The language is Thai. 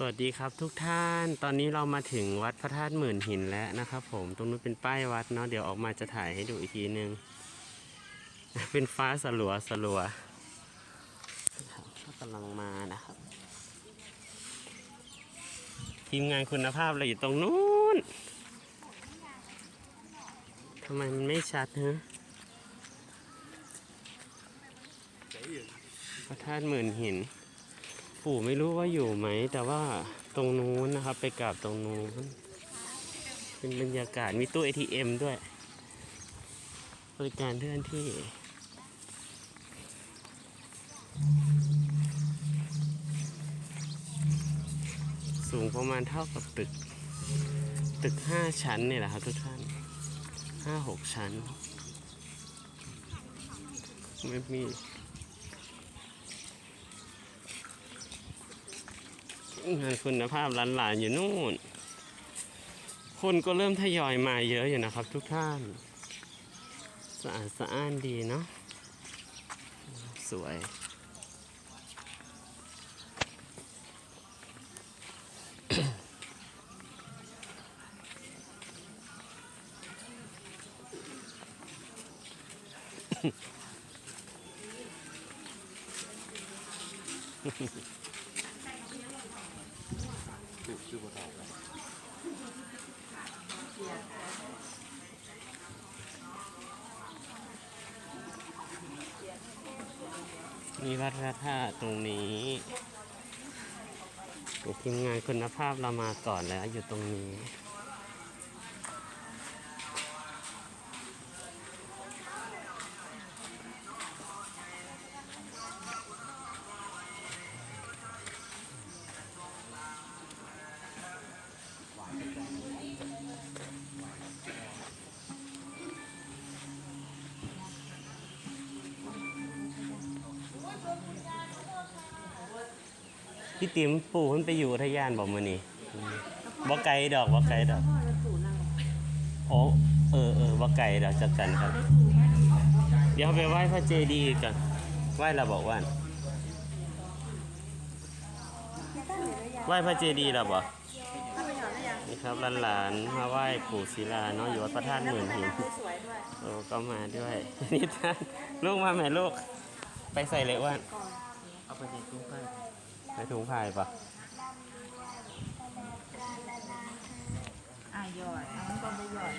สวัสดีครับทุกท่าน ตอนนี้เรามาถึงวัดพระธาตุหมื่นหินแล้วนะครับ ผม ตรงนู้นเป็นป้ายวัดเนาะ เดี๋ยวออกมาจะถ่ายให้ดูอีกทีนึง เป็นฟ้าสลัวสลัวนะครับก็กำลังมานะครับ ทีมงานคุณภาพเราอยู่ตรงนู้น ทำไมมันไม่ชัดฮะพระธาตุหมื่นหิน ปู่ไม่รู้ว่าอยู่ไหม แต่ว่าตรงนู้นนะครับ ไปกราบตรงนู้น เป็นบรรยากาศมีตู้ ATM ด้วย บริการเคลื่อนที่สูงประมาณเท่ากับตึก ตึกห้าชั้นเนี่ยแหละครับทุกท่านห้าหกชั้นไม่มี งาน คุณภาพหลานๆอยู่นู่น คนก็เริ่มทยอยมาเยอะอยู่นะครับทุกท่าน สะอาดสะอ้านดีเนาะสวย มีวัดพระธาตุตรงนี้ทีมงานคุณภาพเรามาก่อนแล้วอยู่ตรงนี้ พี่ติ๋มปู่มันไปอยู่อุทยานบอกมานี่บ่ไกลดอกบ่ไกลดอกโอ้เออเออบ่ไกลดอกจากกันครับ เดี๋ยวไปไหว้พระเจดีย์กันไหว้เราบอกว่าไหว้พระเจดีย์เราบอกนี่ครับหลานๆมาไหว้ปู่ศิลาเนาะอยู่วัดพระธาตุหมื่นหินสวยด้วยโอ้ก็มาด้วยนี่ท่านลูกมาแม่ลูก ไปใส่เลยอ้วนเอาไปในตู้ผ้าไป ถุงพายปะอะหยอดเอามันก็ไปหยอด